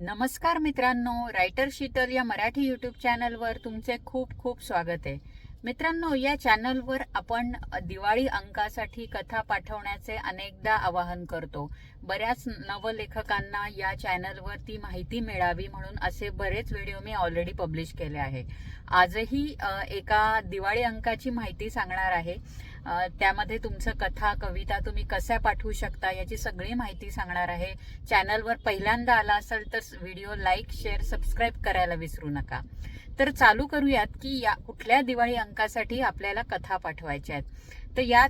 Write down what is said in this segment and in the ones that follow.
नमस्कार मित्रांनो रायटर शीतल या मराठी यूट्यूब चॅनलवर तुमचे खूप खूप स्वागत आहे. मित्रांनो या चॅनलवर आपण दिवाळी अंकासाठी कथा पाठवण्याचे अनेकदा आवाहन करतो. बऱ्याच नवलेखकांना या चॅनलवर ती माहिती मिळावी म्हणून असे बरेच व्हिडिओ मी ऑलरेडी पब्लिश केले आहे. आजही एका दिवाळी अंकाची माहिती सांगणार आहे. त्यामध्ये तुमचं कथा कविता तुम्ही कशा पाठवू शकता याची सगळी माहिती सांगणार आहे. चॅनलवर पहिल्यांदा आला असेल तर व्हिडिओ लाईक शेअर सबस्क्राईब करायला विसरू नका. तर चालू करूयात की या कुठल्या दिवाळी अंकासाठी आपल्याला कथा पाठवायच्या आहेत. तर या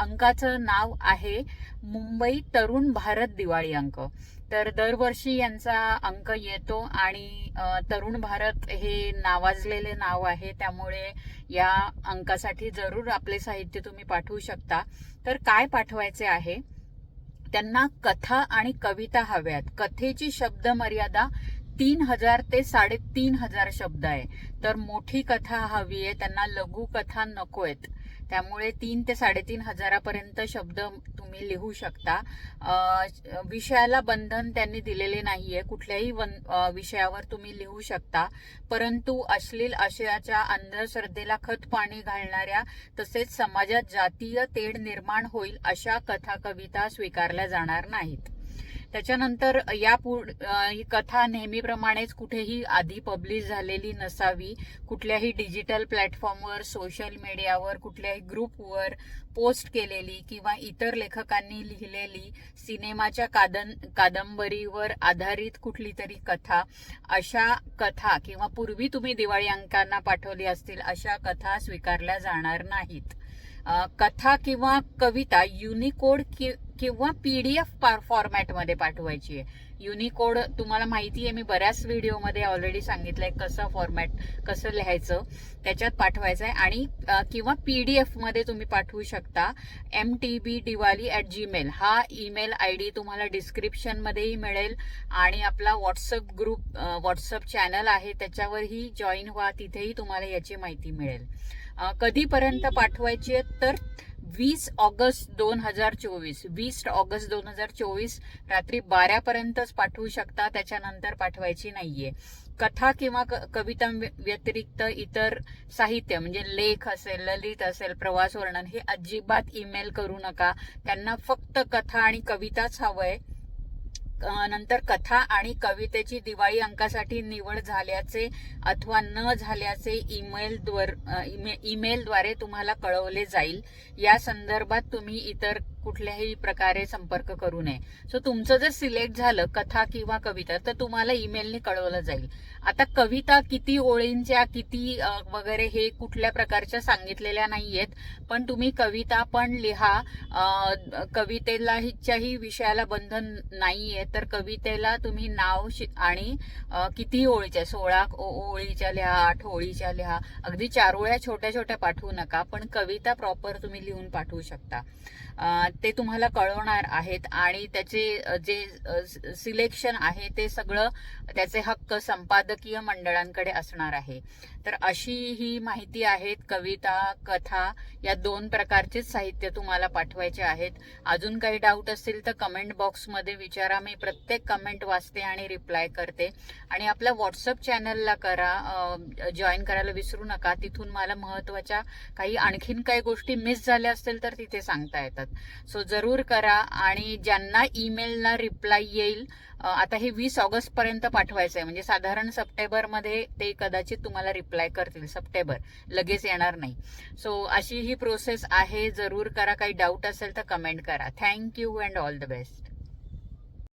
अंकाचं नाव आहे मुंबई तरुण भारत दिवाळी अंक. तर दरवर्षी यांचा अंक येतो आणि तरुण भारत हे नावाजलेले नाव आहे. त्यामुळे या अंकासाठी जरूर आपले साहित्य तुम्ही पाठवू शकता. तर काय पाठवायचे आहे? त्यांना कथा आणि कविता हव्यात. कथेची शब्द मर्यादा तीन हजार ते साडेतीन हजार शब्द आहे. तर मोठी कथा हवी आहे त्यांना लघु कथा नको आहेत त्यामुळे तीन ते साडेतीन हजारापर्यंत शब्द तुम्ही लिहू शकता. विषयाला बंधन त्यांनी दिलेले नाहीये. कुठल्याही वन- विषयावर तुम्ही लिहू शकता. परंतु अश्लील आशयाच्या अंधश्रद्धेला खत पाणी घालणाऱ्या तसेच समाजात जातीय तेढ निर्माण होईल अशा कथा कविता स्वीकारल्या जाणार नाहीत. त्याच्यानंतर या पु ही कथा नेहमीप्रमाणेच कुठेही आधी पब्लिश झालेली नसावी. कुठल्याही डिजिटल प्लॅटफॉर्मवर सोशल मीडियावर कुठल्याही ग्रुपवर पोस्ट केलेली किंवा इतर लेखकांनी लिहिलेली सिनेमाच्या कादन कादंबरीवर आधारित कुठली तरी कथा अशा कथा किंवा पूर्वी तुम्ही दिवाळी अंकांना पाठवली असतील अशा कथा स्वीकारल्या जाणार नाहीत. कथा किंवा कविता युनिकोड कि- किंवा पीडीएफ फॉर्मॅटमध्ये पाठवायची आहे. युनिकोड तुम्हाला माहिती आहे मी बऱ्याच व्हिडिओमध्ये ऑलरेडी सांगितलंय कसं फॉर्मॅट कसं लिहायचं त्याच्यात पाठवायचं आहे आणि किंवा किंवा पीडीएफमध्ये तुम्ही पाठवू शकता M T B Diwali at Gmail हा ईमेल आय डी तुम्हाला डिस्क्रिप्शनमध्येही मिळेल आणि आपला व्हॉट्सअप ग्रुप व्हॉट्सअप चॅनल आहे त्याच्यावरही जॉईन व्हा तिथेही तुम्हाला याची माहिती मिळेल. कधीपर्यंत पाठवायची आहे? तर वीस ऑगस्ट दोन हजार चोवीस. वीस ऑगस्ट दोन हजार चोवीस रात्री बारापर्यंतच पाठवू शकता त्याच्यानंतर पाठवायची नाहीये. कथा किंवा क- कविता व्यतिरिक्त इतर साहित्य म्हणजे लेख असेल ललित असेल प्रवास वर्णन हे अजिबात ईमेल करू नका. त्यांना फक्त कथा आणि कविताच हवंय. नंतर कथा आणि कवितेची दिवाळी अंकासाठी निवड झाल्याचे अथवा न झाल्याचे ईमेल ईमेलद्वारे तुम्हाला कळवले जाईल. या संदर्भात तुम्ही इतर कुठल्याही प्रकारे संपर्क करू नये. सो तुमचं जर सिलेक्ट झालं कथा किंवा कविता तर तुम्हाला ईमेलने कळवलं जाईल. आता कविता किती ओळींच्या किती वगैरे हे कुठल्या प्रकारच्या सांगितलेल्या नाहीयेत पण तुम्ही कविता पण लिहा. कवितेलाच्याही विषयाला बंधन नाहीये तर कवितेला तुम्ही नाव आणि किती ओळीच्या सोळा ओ- ओळीच्या लिहा आठ ओळीच्या लिहा. अगदी चारोळ्या छोट्या छोट्या पाठवू नका पण कविता प्रॉपर तुम्ही लिहून पाठवू शकता. ते तुम्हाला कळवणार आहेत आणि त्याचे जे सिलेक्शन आहे ते सगळं त्याचे हक्क संपादकीय मंडळांकडे असणार आहे. तर अशी ही माहिती आहेत कविता कथा या दोन प्रकारचेच साहित्य तुम्हाला पाठवायचे आहेत. अजून काही डाऊट असतील तर कमेंट बॉक्समध्ये विचारा. मी प्रत्येक कमेंट वाचते आणि रिप्लाय करते. आणि आपल्या व्हॉट्सअप चॅनलला करा. जॉईन करायला विसरू नका. तिथून मला महत्त्वाच्या काही आणखीन काही गोष्टी मिस झाल्या असतील तर तिथे सांगता येतात. सो जरूर करा आणि ज्यांना ईमेलला रिप्लाय येईल आता हे वीस ऑगस्ट पर्यंत पाठवायचं आहे. म्हणजे साधारण सप्टेंबरमध्ये ते कदाचित तुम्हाला रिप्लाय करतील. सप्टेंबर. लगेच येणार नाही. सो अशी ही प्रोसेस आहे. जरूर करा. काही डाऊट असेल तर कमेंट करा. Thank you and all the best